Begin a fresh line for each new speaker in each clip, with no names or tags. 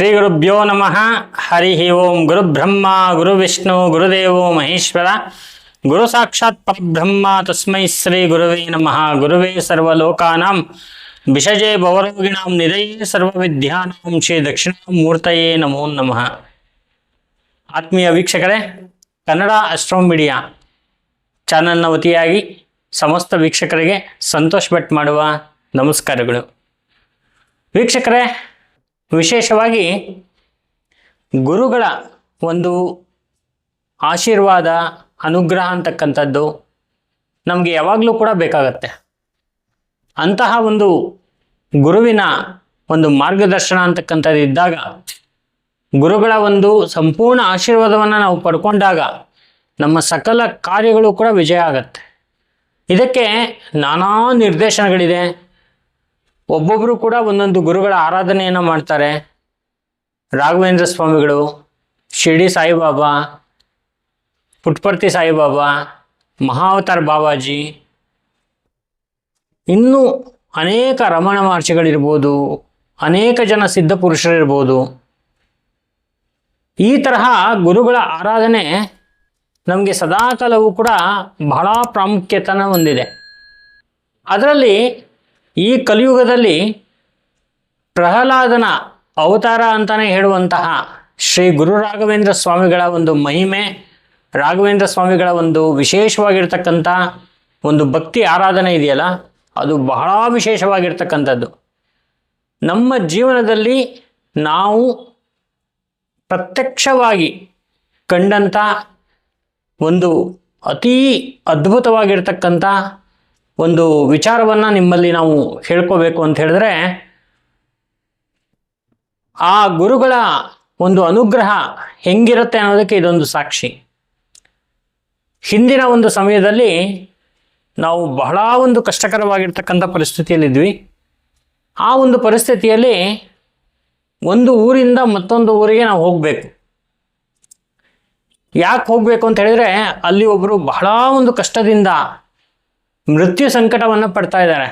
ಶ್ರೀ ಗುರುಭ್ಯೋ ನಮಃ. ಹರಿ ಓಂ ಗುರುಬ್ರಹ್ಮ ಗುರುವಿಷ್ಣು ಗುರುದೇವೋ ಮಹೇಶ್ವರ. ಗುರು ಸಾಕ್ಷಾತ್ ಪರಬ್ರಹ್ಮ, ತಸ್ಮೈ ಶ್ರೀ ಗುರುವೇ ನಮಃ. ಗುರುವೇ ಸರ್ವಲೋಕಾನಾಂ ವಿಷಜೇ ಭವರೋಗಿಣಾಂ, ನಿಧಯೇ ಸರ್ವವಿದ್ಯಾನಾಂ, ಶ್ರೀ ದಕ್ಷಿಣಾಮೂರ್ತಯೇ ನಮೋ ನಮಃ. ಆತ್ಮೀಯ ವೀಕ್ಷಕರೇ, ಕನ್ನಡ ಅಸ್ಟ್ರೋ ಮೀಡಿಯಾ ಚಾನಲ್ನ ವತಿಯಾಗಿ ಸಮಸ್ತ ವೀಕ್ಷಕರಿಗೆ ಸಂತೋಷ್ ಭಟ್ ಮಾಡುವ ನಮಸ್ಕಾರಗಳು. ವೀಕ್ಷಕರೇ ವಿಶೇಷವಾಗಿ ಗುರುಗಳ ಒಂದು ಆಶೀರ್ವಾದ, ಅನುಗ್ರಹ ಅಂತಕ್ಕಂಥದ್ದು ನಮಗೆ ಯಾವಾಗಲೂ ಕೂಡ ಬೇಕಾಗತ್ತೆ. ಅಂತಹ ಒಂದು ಗುರುವಿನ ಒಂದು ಮಾರ್ಗದರ್ಶನ ಅಂತಕ್ಕಂಥದ್ದು ಇದ್ದಾಗ, ಗುರುಗಳ ಒಂದು ಸಂಪೂರ್ಣ ಆಶೀರ್ವಾದವನ್ನು ನಾವು ಪಡ್ಕೊಂಡಾಗ ನಮ್ಮ ಸಕಲ ಕಾರ್ಯಗಳು ಕೂಡ ವಿಜಯ ಆಗತ್ತೆ. ಇದಕ್ಕೆ ನಾನಾ ನಿರ್ದೇಶನಗಳಿದೆ. ಒಬ್ಬೊಬ್ಬರು ಕೂಡ ಒಂದೊಂದು ಗುರುಗಳ ಆರಾಧನೆಯನ್ನು ಮಾಡ್ತಾರೆ. ರಾಘವೇಂದ್ರ ಸ್ವಾಮಿಗಳು, ಶಿರ್ಡಿ ಸಾಯಿಬಾಬಾ, ಪುಟ್ಪರ್ತಿ ಸಾಯಿಬಾಬಾ, ಮಹಾವತಾರ್ ಬಾಬಾಜಿ. ಇನ್ನೂ ಅನೇಕ ರಮಣ ಮಹರ್ಷಿಗಳಿರ್ಬೋದು, ಅನೇಕ ಜನ ಸಿದ್ಧ ಪುರುಷರಿರ್ಬೋದು. ಈ ತರಹ ಗುರುಗಳ ಆರಾಧನೆ ನಮಗೆ ಸದಾಕಾಲವೂ ಕೂಡ ಬಹಳ ಪ್ರಾಮುಖ್ಯತೆಯನ್ನು ಹೊಂದಿದೆ. ಅದರಲ್ಲಿ ಈ ಕಲಿಯುಗದಲ್ಲಿ ಪ್ರಹ್ಲಾದನ ಅವತಾರ ಅಂತಲೇ ಹೇಳುವಂತಹ ಶ್ರೀ ಗುರು ರಾಘವೇಂದ್ರ ಸ್ವಾಮಿಗಳ ಒಂದು ಮಹಿಮೆ, ರಾಘವೇಂದ್ರ ಸ್ವಾಮಿಗಳ ಒಂದು ವಿಶೇಷವಾಗಿರ್ತಕ್ಕಂಥ ಒಂದು ಭಕ್ತಿ ಆರಾಧನೆ ಇದೆಯಲ್ಲ, ಅದು ಬಹಳ ವಿಶೇಷವಾಗಿರ್ತಕ್ಕಂಥದ್ದು. ನಮ್ಮ ಜೀವನದಲ್ಲಿ ನಾವು ಪ್ರತ್ಯಕ್ಷವಾಗಿ ಕಂಡಂಥ ಒಂದು ಅತೀ ಅದ್ಭುತವಾಗಿರ್ತಕ್ಕಂಥ ಒಂದು ವಿಚಾರವನ್ನು ನಿಮ್ಮಲ್ಲಿ ನಾವು ಹೇಳ್ಕೋಬೇಕು ಅಂತ ಹೇಳಿದ್ರೆ, ಆ ಗುರುಗಳ ಒಂದು ಅನುಗ್ರಹ ಹೆಂಗಿರುತ್ತೆ ಅನ್ನೋದಕ್ಕೆ ಇದೊಂದು ಸಾಕ್ಷಿ. ಹಿಂದಿನ ಒಂದು ಸಮಯದಲ್ಲಿ ನಾವು ಬಹಳ ಒಂದು ಕಷ್ಟಕರವಾಗಿರ್ತಕ್ಕಂಥ ಪರಿಸ್ಥಿತಿಯಲ್ಲಿದ್ವಿ. ಆ ಒಂದು ಪರಿಸ್ಥಿತಿಯಲ್ಲಿ ಒಂದು ಊರಿಂದ ಮತ್ತೊಂದು ಊರಿಗೆ ನಾವು ಹೋಗಬೇಕು. ಯಾಕೆ ಹೋಗಬೇಕು ಅಂತ ಹೇಳಿದರೆ, ಅಲ್ಲಿ ಒಬ್ಬರು ಬಹಳ ಒಂದು ಕಷ್ಟದಿಂದ ಮೃತ್ಯು ಸಂಕಟವನ್ನು ಪಡ್ತಾ ಇದ್ದಾರೆ.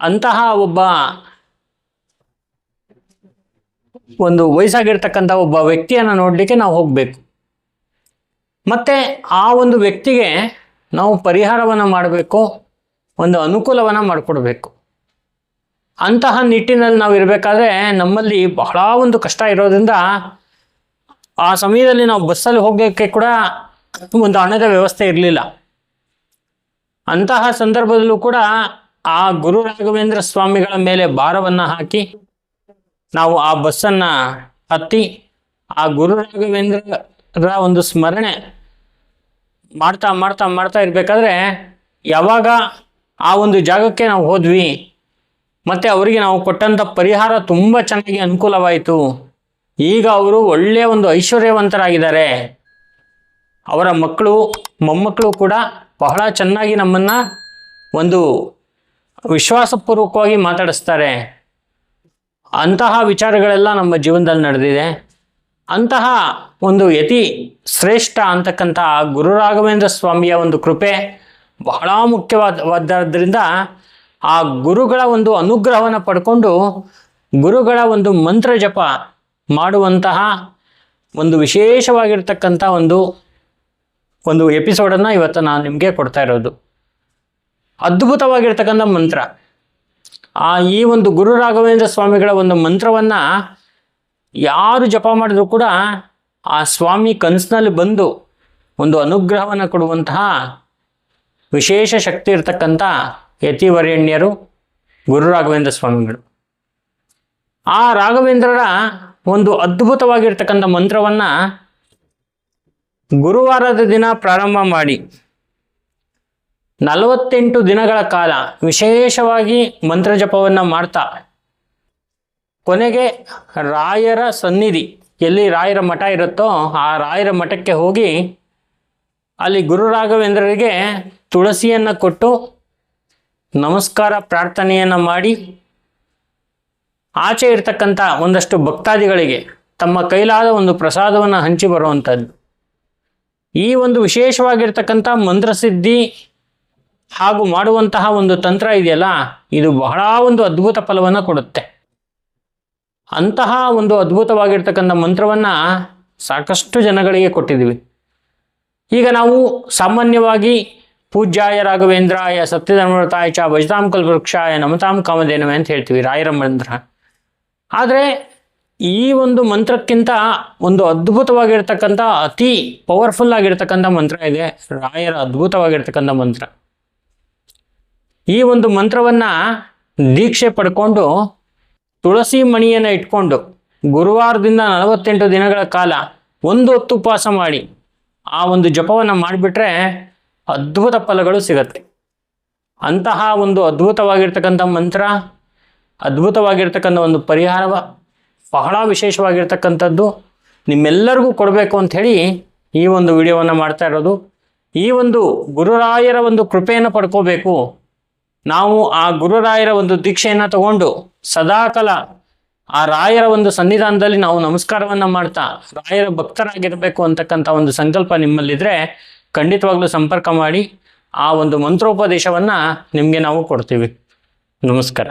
ಅಂತಹ ಒಬ್ಬ ಒಂದು ವಯಸ್ಸಾಗಿರ್ತಕ್ಕಂಥ ಒಬ್ಬ ವ್ಯಕ್ತಿಯನ್ನು ನೋಡಲಿಕ್ಕೆ ನಾವು ಹೋಗಬೇಕು. ಮತ್ತು ಆ ಒಂದು ವ್ಯಕ್ತಿಗೆ ನಾವು ಪರಿಹಾರವನ್ನು ಮಾಡಬೇಕು, ಒಂದು ಅನುಕೂಲವನ್ನು ಮಾಡಿಕೊಡ್ಬೇಕು. ಅಂತಹ ನಿಟ್ಟಿನಲ್ಲಿ ನಾವು ಇರಬೇಕಾದ್ರೆ ನಮ್ಮಲ್ಲಿ ಬಹಳ ಒಂದು ಕಷ್ಟ ಇರೋದ್ರಿಂದ ಆ ಸಮಯದಲ್ಲಿ ನಾವು ಬಸ್ಸಲ್ಲಿ ಹೋಗೋಕ್ಕೆ ಕೂಡ ಒಂದು ಹಣದ ವ್ಯವಸ್ಥೆ ಇರಲಿಲ್ಲ. ಅಂತಹ ಸಂದರ್ಭದಲ್ಲೂ ಕೂಡ ಆ ಗುರು ರಾಘವೇಂದ್ರ ಸ್ವಾಮಿಗಳ ಮೇಲೆ ಭಾರವನ್ನು ಹಾಕಿ ನಾವು ಆ ಬಸ್ಸನ್ನು ಹತ್ತಿ ಆ ಗುರು ರಾಘವೇಂದ್ರರ ಒಂದು ಸ್ಮರಣೆ ಮಾಡ್ತಾ ಮಾಡ್ತಾ ಮಾಡ್ತಾ ಇರಬೇಕಾದ್ರೆ ಯಾವಾಗ ಆ ಒಂದು ಜಾಗಕ್ಕೆ ನಾವು ಹೋದ್ವಿ, ಮತ್ತು ಅವರಿಗೆ ನಾವು ಕೊಟ್ಟಂಥ ಪರಿಹಾರ ತುಂಬ ಚೆನ್ನಾಗಿ ಅನುಕೂಲವಾಯಿತು. ಈಗ ಅವರು ಒಳ್ಳೆಯ ಒಂದು ಐಶ್ವರ್ಯವಂತರಾಗಿದ್ದಾರೆ. ಅವರ ಮಕ್ಕಳು, ಮೊಮ್ಮಕ್ಕಳು ಕೂಡ ಬಹಳ ಚೆನ್ನಾಗಿ ನಮ್ಮನ್ನು ಒಂದು ವಿಶ್ವಾಸಪೂರ್ವಕವಾಗಿ ಮಾತಾಡಿಸ್ತಾರೆ. ಅಂತಹ ವಿಚಾರಗಳೆಲ್ಲ ನಮ್ಮ ಜೀವನದಲ್ಲಿ ನಡೆದಿದೆ. ಅಂತಹ ಒಂದು ಯತಿ ಶ್ರೇಷ್ಠ ಅಂತಕ್ಕಂಥ ಗುರು ರಾಘವೇಂದ್ರ ಸ್ವಾಮಿಯ ಒಂದು ಕೃಪೆ ಬಹಳ ಮುಖ್ಯವಾದವಾದ್ದರಿಂದ ಆ ಗುರುಗಳ ಒಂದು ಅನುಗ್ರಹವನ್ನು ಪಡ್ಕೊಂಡು ಗುರುಗಳ ಒಂದು ಮಂತ್ರ ಜಪ ಮಾಡುವಂತಹ ಒಂದು ವಿಶೇಷವಾಗಿರ್ತಕ್ಕಂಥ ಒಂದು ಒಂದು ಎಪಿಸೋಡನ್ನು ಇವತ್ತು ನಾನು ನಿಮಗೆ ಕೊಡ್ತಾ ಇರೋದು. ಅದ್ಭುತವಾಗಿರ್ತಕ್ಕಂಥ ಮಂತ್ರ. ಆ ಈ ಒಂದು ಗುರು ರಾಘವೇಂದ್ರ ಸ್ವಾಮಿಗಳ ಒಂದು ಮಂತ್ರವನ್ನು ಯಾರು ಜಪ ಮಾಡಿದ್ರು ಕೂಡ ಆ ಸ್ವಾಮಿ ಕನಸಿನಲ್ಲಿ ಬಂದು ಒಂದು ಅನುಗ್ರಹವನ್ನು ಕೊಡುವಂತಹ ವಿಶೇಷ ಶಕ್ತಿ ಇರತಕ್ಕಂಥ ಯತಿವರೇಣ್ಯರು, ಗುರು ರಾಘವೇಂದ್ರ ಸ್ವಾಮಿಗಳು. ಆ ರಾಘವೇಂದ್ರರ ಒಂದು ಅದ್ಭುತವಾಗಿರ್ತಕ್ಕಂಥ ಮಂತ್ರವನ್ನು ಗುರುವಾರದ ದಿನ ಪ್ರಾರಂಭ ಮಾಡಿ. ನಲವತ್ತೆಂಟು ದಿನಗಳ ಕಾಲ ವಿಶೇಷವಾಗಿ ಮಂತ್ರ ಜಪವನ್ನು ಮಾಡ್ತಾ. ಕೊನೆಗೆ ರಾಯರ ಸನ್ನಿಧಿ, ಎಲ್ಲಿ ರಾಯರ ಮಠ ಇರುತ್ತೋ ಆ ರಾಯರ ಮಠಕ್ಕೆ ಹೋಗಿ ಅಲ್ಲಿ ಗುರು ರಾಘವೇಂದ್ರರಿಗೆ ತುಳಸಿಯನ್ನು ಕೊಟ್ಟು ನಮಸ್ಕಾರ ಪ್ರಾರ್ಥನೆಯನ್ನು ಮಾಡಿ. ಆಚೆ ಇರ್ತಕ್ಕಂಥ ಒಂದಷ್ಟು ಭಕ್ತಾದಿಗಳಿಗೆ ತಮ್ಮ ಕೈಲಾದ ಒಂದು ಪ್ರಸಾದವನ್ನು ಹಂಚಿ ಬರುವಂಥದ್ದು. ಈ ಒಂದು ವಿಶೇಷವಾಗಿರ್ತಕ್ಕಂಥ ಮಂತ್ರಸಿದ್ಧಿ ಹಾಗೂ ಮಾಡುವಂತಹ ಒಂದು ತಂತ್ರ ಇದೆಯಲ್ಲ, ಇದು ಬಹಳ ಒಂದು ಅದ್ಭುತ ಫಲವನ್ನು ಕೊಡುತ್ತೆ. ಅಂತಹ ಒಂದು ಅದ್ಭುತವಾಗಿರ್ತಕ್ಕಂಥ ಮಂತ್ರವನ್ನು ಸಾಕಷ್ಟು ಜನಗಳಿಗೆ ಕೊಟ್ಟಿದ್ದೀವಿ. ಈಗ ನಾವು ಸಾಮಾನ್ಯವಾಗಿ ಪೂಜ್ಯಾಯ ರಾಘವೇಂದ್ರಾಯ ಸತ್ಯಧರ್ಮೃತಾಯ ಚ ಭಜತಾಂ ಕಲ್ಪವೃಕ್ಷಾಯ ನಮತಾಂ ಕಾಮಧೇನವೇ ಅಂತ ಹೇಳ್ತೀವಿ ರಾಯರ ಮಂತ್ರ. ಆದರೆ ಈ ಒಂದು ಮಂತ್ರಕ್ಕಿಂತ ಒಂದು ಅದ್ಭುತವಾಗಿರ್ತಕ್ಕಂಥ, ಅತಿ ಪವರ್ಫುಲ್ ಆಗಿರ್ತಕ್ಕಂಥ ಮಂತ್ರ ಇದೆ. ರಾಯರ ಅದ್ಭುತವಾಗಿರ್ತಕ್ಕಂಥ ಮಂತ್ರ. ಈ ಒಂದು ಮಂತ್ರವನ್ನು ದೀಕ್ಷೆ ಪಡ್ಕೊಂಡು ತುಳಸಿ ಮಣಿಯನ್ನು ಇಟ್ಕೊಂಡು ಗುರುವಾರದಿಂದ ನಲವತ್ತೆಂಟು ದಿನಗಳ ಕಾಲ ಒಂದು ಹೊತ್ತು ಉಪವಾಸ ಮಾಡಿ ಆ ಒಂದು ಜಪವನ್ನು ಮಾಡಿಬಿಟ್ರೆ ಅದ್ಭುತ ಫಲಗಳು ಸಿಗತ್ತೆ. ಅಂತಹ ಒಂದು ಅದ್ಭುತವಾಗಿರ್ತಕ್ಕಂಥ ಮಂತ್ರ, ಅದ್ಭುತವಾಗಿರ್ತಕ್ಕಂಥ ಒಂದು ಪರಿಹಾರ ಬಹಳ ವಿಶೇಷವಾಗಿರ್ತಕ್ಕಂಥದ್ದು. ನಿಮ್ಮೆಲ್ಲರಿಗೂ ಕೊಡಬೇಕು ಅಂಥೇಳಿ ಈ ಒಂದು ವಿಡಿಯೋವನ್ನು ಮಾಡ್ತಾ ಇರೋದು. ಈ ಒಂದು ಗುರುರಾಯರ ಒಂದು ಕೃಪೆಯನ್ನು ಪಡ್ಕೋಬೇಕು. ನಾವು ಆ ಗುರುರಾಯರ ಒಂದು ದೀಕ್ಷೆಯನ್ನು ತಗೊಂಡು ಸದಾಕಾಲ ಆ ರಾಯರ ಒಂದು ಸನ್ನಿಧಾನದಲ್ಲಿ ನಾವು ನಮಸ್ಕಾರವನ್ನು ಮಾಡ್ತಾ ರಾಯರ ಭಕ್ತರಾಗಿರಬೇಕು ಅಂತಕ್ಕಂಥ ಒಂದು ಸಂಕಲ್ಪ ನಿಮ್ಮಲ್ಲಿದ್ದರೆ ಖಂಡಿತವಾಗ್ಲೂ ಸಂಪರ್ಕ ಮಾಡಿ ಆ ಒಂದು ಮಂತ್ರೋಪದೇಶವನ್ನು ನಿಮಗೆ ನಾವು ಕೊಡ್ತೀವಿ. ನಮಸ್ಕಾರ.